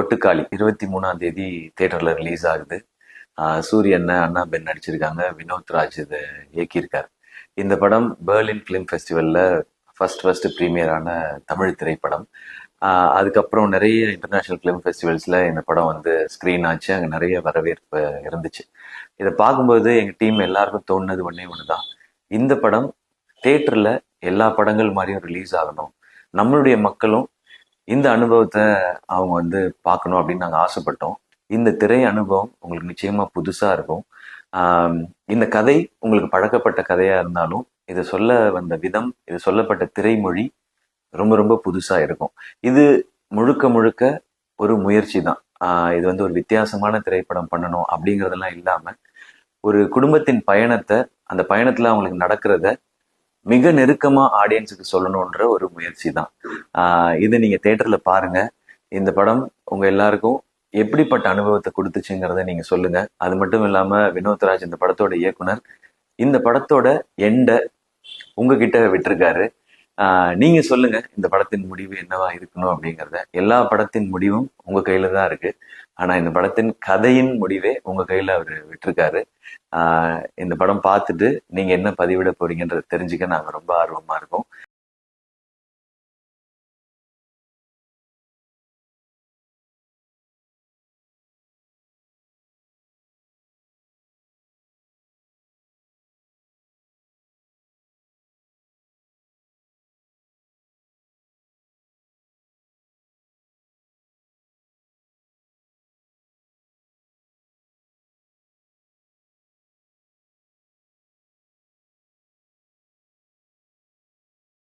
கொட்டுக்காளி இருபத்தி மூணாம் தேதி தேட்டரில் ரிலீஸ் ஆகுது. சூரியன் அண்ணா பென் நடிச்சிருக்காங்க வினோத் ராஜ் இதை இயக்கியிருக்காரு. இந்த படம் பெர்லின் ஃபிலிம் ஃபெஸ்டிவலில் ஃபஸ்ட் ஃபஸ்ட்டு ப்ரீமியரான தமிழ் திரைப்படம். அதுக்கப்புறம் நிறைய இன்டர்நேஷ்னல் ஃபிலிம் ஃபெஸ்டிவல்ஸில் இந்த படம் வந்து ஸ்க்ரீன் ஆச்சு. அங்கே நிறைய வரவேற்பு இருந்துச்சு. இதை பார்க்கும்போது எங்கள் டீம் எல்லாருக்கும் தோணுனது ஒன்றே ஒன்று தான் இந்த படம் தேட்டரில் எல்லா படங்கள் மாதிரியும் ரிலீஸ் ஆகணும். நம்மளுடைய மக்களும் இந்த அனுபவத்தை அவங்க வந்து பார்க்கணும் அப்படின்னு நாங்கள் ஆசைப்பட்டோம். இந்த திரை அனுபவம் உங்களுக்கு நிச்சயமா புதுசா இருக்கும். இந்த கதை உங்களுக்கு பழக்கப்பட்ட கதையா இருந்தாலும் இதை சொல்ல வந்த விதம் இது சொல்லப்பட்ட திரைமொழி ரொம்ப ரொம்ப புதுசா இருக்கும். இது முழுக்க முழுக்க ஒரு முயற்சி தான். இது வந்து ஒரு வித்தியாசமான திரைப்படம் பண்ணணும் அப்படிங்கிறதெல்லாம் இல்லாம ஒரு குடும்பத்தின் பயணத்தை அந்த பயணத்துல அவங்களுக்கு நடக்கிறத மிக நெருக்கமா ஆடியன்ஸுக்கு சொல்லணுன்ற ஒரு முயற்சி தான் இது நீங்க தேட்டர்ல பாருங்க. இந்த படம் உங்க எல்லாருக்கும் எப்படிப்பட்ட அனுபவத்தை கொடுத்துச்சுங்கிறத நீங்க சொல்லுங்க. அது மட்டும் இல்லாம வினோத் ராஜ் இந்த படத்தோட இயக்குனர் இந்த படத்தோட எண்டை உங்ககிட்ட விட்டுருக்காரு. நீங்க சொல்லுங்க இந்த படத்தின் முடிவு என்னவா இருக்கணும் அப்படிங்கிறத. எல்லா படத்தின் முடிவும் உங்க கையில தான் இருக்கு. ஆனா இந்த படத்தின் கதையின் முடிவே உங்க கையில அவர் விட்டிருக்காரு. இந்த படம் பார்த்துட்டு நீங்க என்ன பதிவிட போறீங்கன்றத தெரிஞ்சுக்க நாங்க ரொம்ப ஆர்வமா இருக்கோம்.